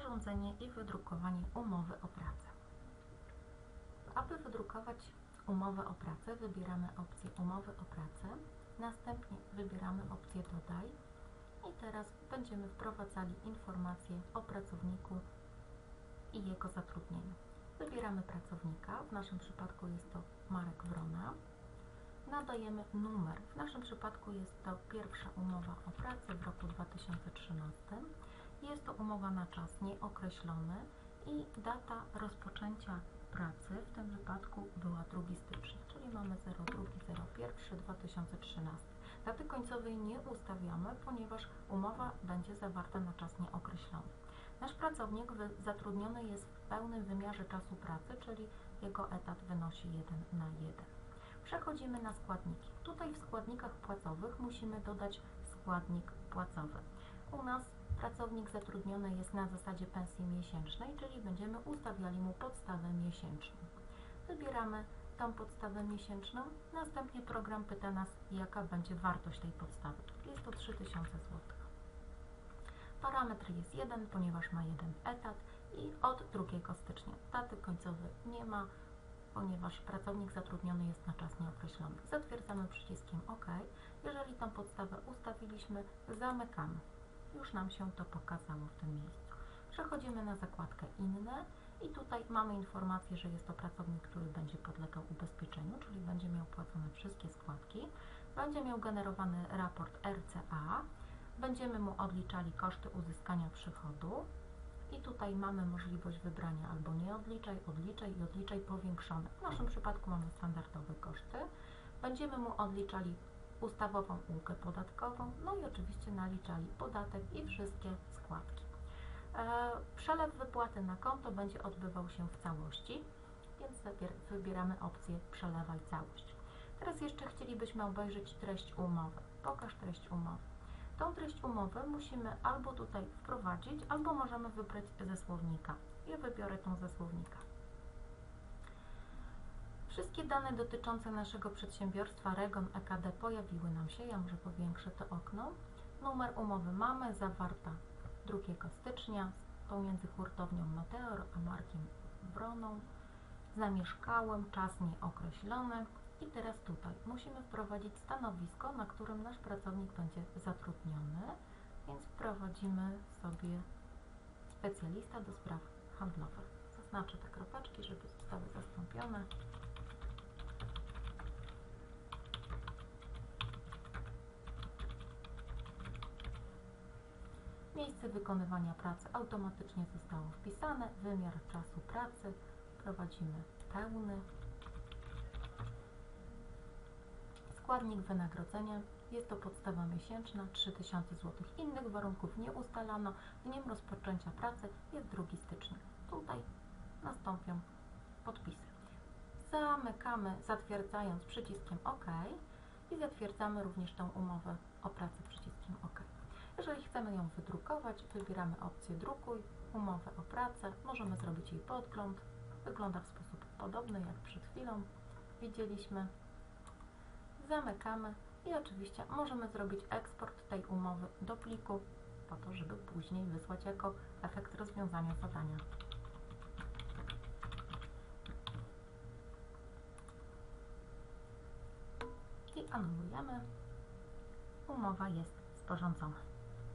sporządzenie i wydrukowanie umowy o pracę. Aby wydrukować umowę o pracę, wybieramy opcję umowy o pracę, następnie wybieramy opcję dodaj i teraz będziemy wprowadzali informacje o pracowniku i jego zatrudnieniu. Wybieramy pracownika, w naszym przypadku jest to Marek Wrona. Nadajemy numer, w naszym przypadku jest to pierwsza umowa o pracę w roku 2013. Jest to umowa na czas nieokreślony i data rozpoczęcia pracy w tym wypadku była 2 stycznia, czyli mamy 02.01.2013. Daty końcowej nie ustawiamy, ponieważ umowa będzie zawarta na czas nieokreślony. Nasz pracownik zatrudniony jest w pełnym wymiarze czasu pracy, czyli jego etat wynosi 1 na 1. Przechodzimy na składniki. Tutaj w składnikach płacowych musimy dodać składnik płacowy. U nas pracownik zatrudniony jest na zasadzie pensji miesięcznej, czyli będziemy ustawiali mu podstawę miesięczną. Wybieramy tą podstawę miesięczną, następnie program pyta nas, jaka będzie wartość tej podstawy. Jest to 3000 zł. Parametr jest 1, ponieważ ma jeden etat i od 2 stycznia. Daty końcowej nie ma, ponieważ pracownik zatrudniony jest na czas nieokreślony. Zatwierdzamy przyciskiem OK. Jeżeli tą podstawę ustawiliśmy, zamykamy. Już nam się to pokazało w tym miejscu. Przechodzimy na zakładkę Inne i tutaj mamy informację, że jest to pracownik, który będzie podlegał ubezpieczeniu, czyli będzie miał płacone wszystkie składki. Będzie miał generowany raport RCA, będziemy mu odliczali koszty uzyskania przychodu i tutaj mamy możliwość wybrania albo nie odliczaj, odliczaj i odliczaj powiększone. W naszym przypadku mamy standardowe koszty. Będziemy mu odliczali ustawową ulgę podatkową, no i oczywiście naliczali podatek i wszystkie składki. E, przelew wypłaty na konto będzie odbywał się w całości, więc wybieramy opcję przelewaj całość. Teraz jeszcze chcielibyśmy obejrzeć treść umowy. Pokaż treść umowy. Tą treść umowy musimy albo tutaj wprowadzić, albo możemy wybrać ze słownika. Ja wybiorę tą ze słownika. Wszystkie dane dotyczące naszego przedsiębiorstwa Regon EKD pojawiły nam się. Ja może powiększę to okno. Numer umowy mamy, zawarta 2 stycznia pomiędzy hurtownią Meteor a Markiem Wroną. Zamieszkałem, czas nieokreślony. I teraz tutaj musimy wprowadzić stanowisko, na którym nasz pracownik będzie zatrudniony, więc wprowadzimy sobie specjalista do spraw handlowych. Zaznaczę te kropeczki, żeby zostały zastąpione. Miejsce wykonywania pracy automatycznie zostało wpisane, wymiar czasu pracy prowadzimy pełny. Składnik wynagrodzenia jest to podstawa miesięczna 3000 zł. Innych warunków nie ustalano. Dniem rozpoczęcia pracy jest 2 stycznia. Tutaj nastąpią podpisy. Zamykamy zatwierdzając przyciskiem OK i zatwierdzamy również tę umowę o pracę przyciskiem OK. Jeżeli chcemy ją wydrukować, wybieramy opcję drukuj, umowę o pracę, możemy zrobić jej podgląd. Wygląda w sposób podobny jak przed chwilą widzieliśmy. Zamykamy i oczywiście możemy zrobić eksport tej umowy do pliku po to, żeby później wysłać jako efekt rozwiązania zadania. I anulujemy. Umowa jest sporządzona.